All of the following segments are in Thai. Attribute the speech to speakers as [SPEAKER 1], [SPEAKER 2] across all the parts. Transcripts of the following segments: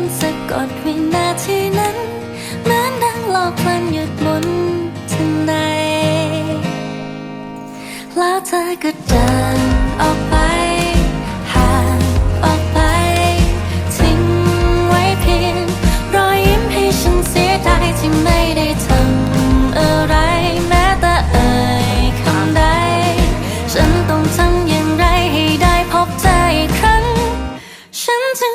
[SPEAKER 1] นสะกดวินาทีนั้นเหมือนดังหลอกมันหยุดหมุนทันใดแล้วเธอก็เดินออกไปห่างออกไป ทิ้งไว้เพียงรอยยิ้มให้ฉันเสียดายที่ไม่ได้ทำอะไรแม้แต่เอคำใด ฉันต้องทำอย่างไรให้ได้พบเธออีกครั้ง ฉันจึง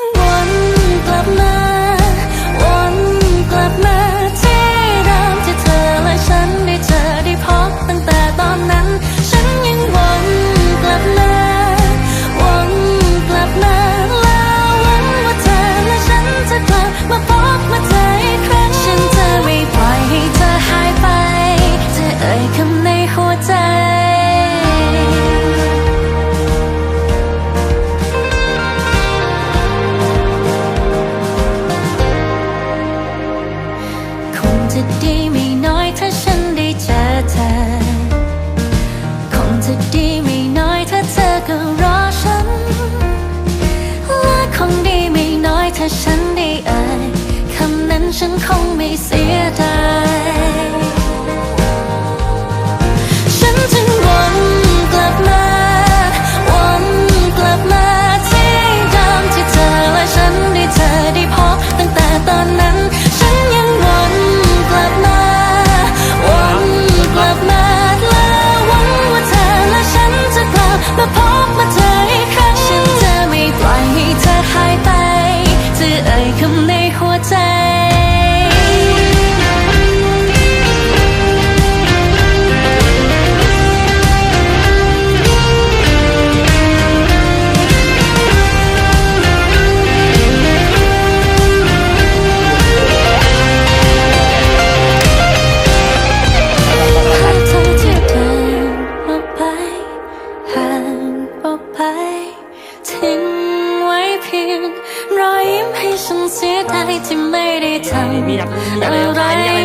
[SPEAKER 1] เสียใจที่ไม่ได้ทำอะไร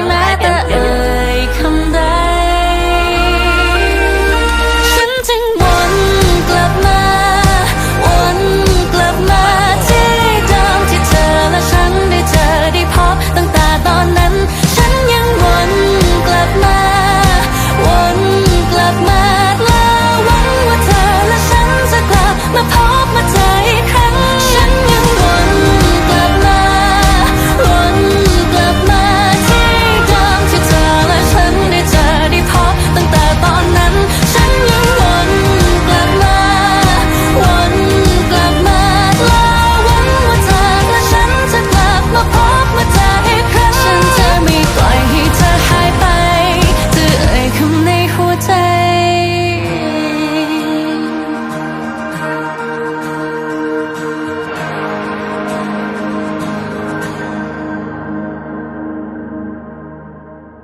[SPEAKER 1] แม้แต่เอื้